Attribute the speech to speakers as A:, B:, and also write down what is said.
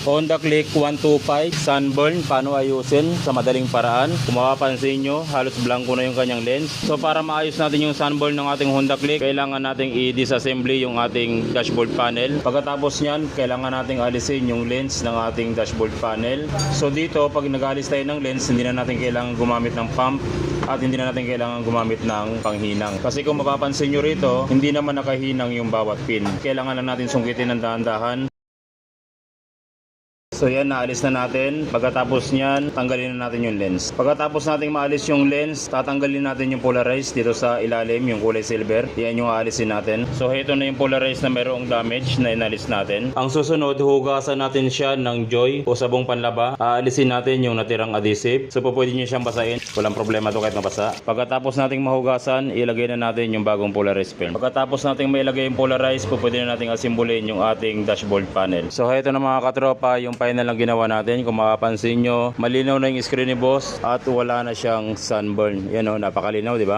A: Honda Click 125 Sunburn. Paano ayusin sa madaling paraan? Kung mapapansin nyo, halos blanco na yung kanyang lens. So para maayos natin yung sunburn ng ating Honda Click, kailangan nating i-disassembly yung ating dashboard panel. Pagkatapos nyan, kailangan nating alisin yung lens ng ating dashboard panel. So dito, pag nag-alis tayo ng lens, hindi na natin kailangan gumamit ng pump at hindi na natin kailangan gumamit ng panghinang. Kasi kung mapapansin nyo rito, hindi naman nakahinang yung bawat pin. Kailangan lang natin sungkitin ng dahan-dahan So yan, naalis na natin. Pagkatapos niyan, tanggalin na natin yung lens. Pagkatapos nating maalis yung lens, tatanggalin natin yung polarized dito sa ilalim, yung kulay silver. Yan yung aalisin natin. So ito na yung polarized na mayroong damage na inalis natin. Ang susunod, hugasan natin siya ng joy o sabong panlaba. Aalisin natin yung natirang adhesive. So po pwede nyo siyang basahin. Walang problema to kahit mabasa. Pagkatapos nating mahugasan, ilagay na natin yung bagong polarized film. Pagkatapos nating mailagay yung polarized, po pwede na nating asimbulin yung ating dashboard panel. So ito na mga katropa, yung final lang ginawa natin. Kung mapapansin nyo, malinaw na yung screen ni boss at wala na siyang sunburn. Yan o, napakalinaw, di ba?